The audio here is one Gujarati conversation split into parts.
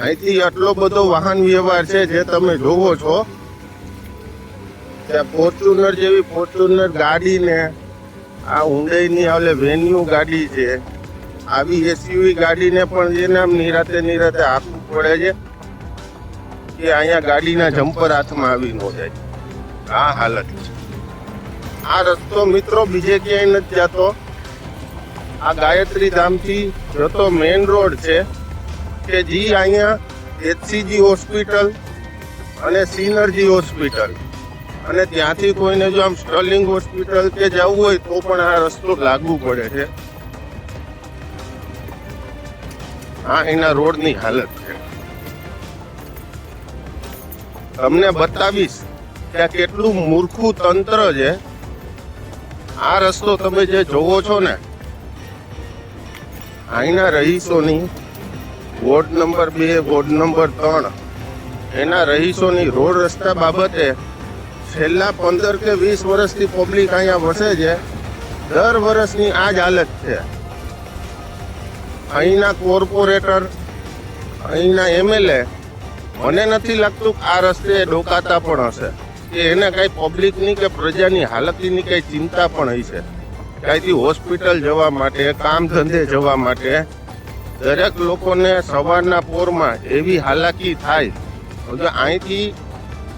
અહીંથી આટલો બધો વાહન વ્યવહાર છે જે તમે જોવો છો, ત્યાં ફોર્ચ્યુનર જેવી ફોર્ચ્યુનર ગાડીને આ ઊંડાઈની ઓલે વેન્યુ ગાડી છે. આવી એસયુવી ગાડીને પણ જેને આમ નિરાતે નિરાતે આપવું પડે છે કે અહીંયા ગાડીના જમ્પર હાથમાં આવી ન જાય. આ હાલત છે. આ રસ્તો મિત્રો બીજે ક્યાંય નથી જતો. આ ગાયત્રી ધામથી જતો મેઇન રોડ છે. કે જી અહીંયા એચસીજી હોસ્પિટલ અને સિનર્જી હોસ્પિટલ અને ત્યાંથી કોઈને જો આમ સ્ટર્લિંગ હોસ્પિટલ કે જવું હોય તો પણ આ રસ્તો લાગુ પડે છે. આ એના રોડની હાલત છે. તમને બતાવીશ કે કેટલું મૂર્ખું તંત્ર છે. આ રસ્તો તમે જે જોવો છો ને અહીંના રહીશોની વોર્ડ નંબર બે, વોર્ડ નંબર ત્રણ. એના રહીશોની રોડ રસ્તા બાબતે છેલ્લા પંદર કે વીસ વર્ષથી પબ્લિક અહીંયા વસે છે. દર વર્ષની આ જ હાલત છે. અહીંના કોર્પોરેટર, અહીંના એમએલએ, મને નથી લાગતું કે આ રસ્તે ડોકાતા પણ હશે. કે એને કાંઈ પબ્લિકની કે પ્રજાની હાલતની કાંઈ ચિંતા પણ હશે. કાંઈથી હોસ્પિટલ જવા માટે, કામ ધંધે જવા માટે દરેક લોકોને સવારના પોરમાં એવી હાલાકી થાય, હવે અહીંથી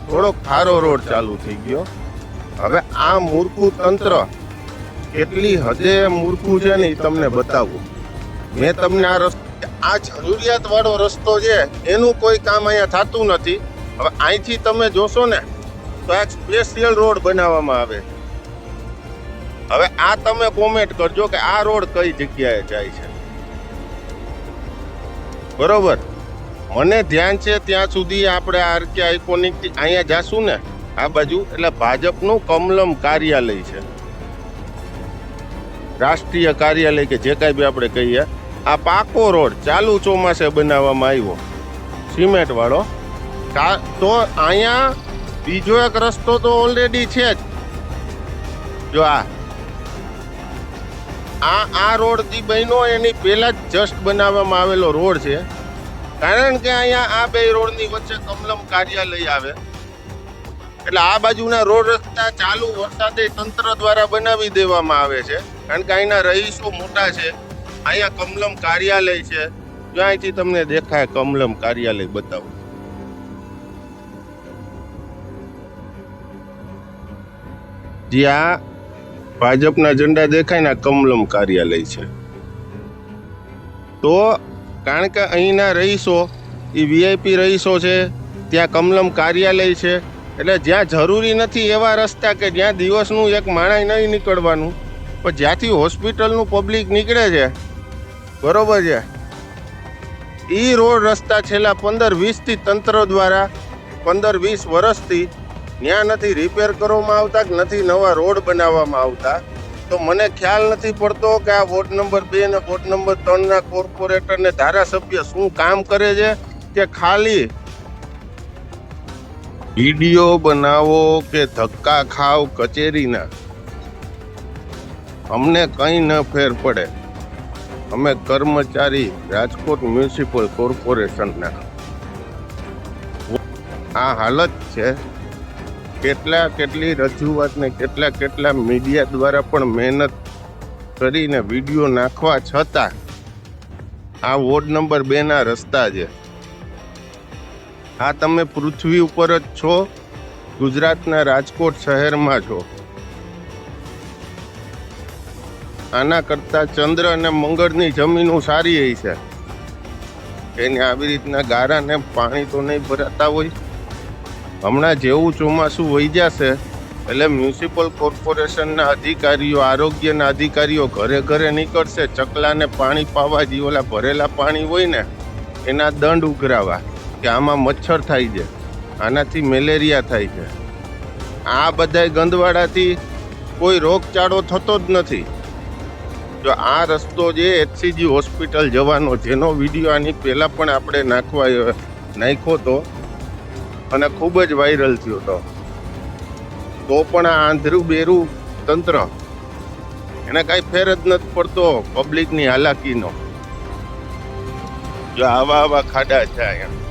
થોડોક ખારો રોડ ચાલુ થઈ ગયો. હવે આ મૂર્ખું તંત્ર કેટલી હદે મૂર્ખું છે ને એ તમને બતાવું. મેં તમને આ રસ્તો, આ જરૂરિયાત વાળો રસ્તો છે, એનું કોઈ કામ અહીંયા થતું નથી. હવે અહીંથી તમે જોશો ને, તો એક સ્પેશિયલ રોડ બનાવવામાં આવે. હવે આ તમે કોમેન્ટ કરજો કે આ રોડ કઈ જગ્યાએ જાય છે. બરોબર. મને ધ્યાન છે ત્યાં સુધી આપણે આરકે આઇકોનિક અહીંયા જાશું ને, આ બાજુ, એટલે ભાજપનું કમલમ કાર્યાલય છે. રાષ્ટ્રીય કાર્યાલય કે જે કાંઈ બી આપણે કહીએ, આ પાકો રોડ ચાલુ ચોમાસે બનાવવામાં આવ્યો. સિમેન્ટવાળો તો અહીંયા બીજો એક રસ્તો તો ઓલરેડી છે જ. જો આ આ આ રોડથી બન્યો, એની પહેલા જ જસ્ટ બનાવવામાં આવેલો રોડ છે. કારણ કે અહીંયા આ બે રોડની વચ્ચે કમલમ કાર્યાલય આવે. એટલે આ બાજુના રોડ રસ્તા ચાલુ વરસાદે તંત્ર દ્વારા બનાવી દેવામાં આવે છે. કારણ કે અહીંના રહીશો મોટા છે. અહીંયા કમલમ કાર્યાલય છે. જો અહીંથી તમને દેખાય કમલમ કાર્યાલય બતાવું. જ્યાં ભાજપના ઝંડા દેખાય કમલમ કાર્યાલય છે. તો કારણ કે અહીંના રહીશો, એ વીઆઈપી રહીશો છે, ત્યાં કમલમ કાર્યાલય છે, એટલે જ્યાં જરૂરી નથી એવા રસ્તા કે જ્યાં દિવસનું એક માણસ નહીં નીકળવાનું, પણ જ્યાંથી હોસ્પિટલનું પબ્લિક નીકળે છે, બરોબર છે? એ રોડ રસ્તા છેલ્લા પંદર વીસથી તંત્ર દ્વારા, પંદર વીસ વર્ષથી ત્યાં નથી રિપેર કરવામાં આવતા કે નથી નવા રોડ બનાવવામાં આવતા? તો મને ખ્યાલ નથી પડતો કે આ વોર્ડ નંબર બે ને વોર્ડ નંબર ત્રણના કોર્પોરેટર ને ધારાસભ્ય શું કામ કરે છે? કે ખાલી વીડિયો બનાવો કે ધક્કા ખાવ કચેરીના? અમને કંઈ ન ફેર પડે. અમે કર્મચારી રાજકોટ મ્યુનિસિપલ કોર્પોરેશનના. આ હાલત છે. કેટલા કેટલી રજૂઆત ને કેટલા કેટલા મીડિયા દ્વારા પણ મહેનત કરીને વીડિયો નાખવા છતાં આ વોર્ડ નંબર બેના રસ્તા છે. આ તમે પૃથ્વી ઉપર જ છો, ગુજરાતના રાજકોટ શહેરમાં છો. આના કરતાં ચંદ્ર અને મંગળની જમીનો સારી હોય છે. એને આવી રીતના ગારાને પાણી તો નહીં ભરાતા હોય. હમણાં જેવું ચોમાસું વહી જશે, એટલે મ્યુનિસિપલ કોર્પોરેશનના અધિકારીઓ, આરોગ્યના અધિકારીઓ ઘરે ઘરે નીકળશે, ચકલાને પાણી પાવા જે, ઓલા ભરેલા પાણી હોય ને, એના દંડ ઉઘરાવા, કે આમાં મચ્છર થાય છે, આનાથી મેલેરિયા થાય છે. આ બધાય ગંદવાડાથી કોઈ રોગચાળો થતો જ નથી. જો આ રસ્તો જે એચસીજી હોસ્પિટલ જવાનો, જેનો વીડિયો આની પહેલાં પણ આપણે નાખવા, નાખ્યો હતો અને ખૂબ જ વાયરલ થયો હતો. તો પણ આ આંધરું બેરું તંત્ર એને કાંઈ ફેર જ નથી પડતો પબ્લિકની હાલાકીનો. જો આવા આવા ખાડા છે અહીંયા.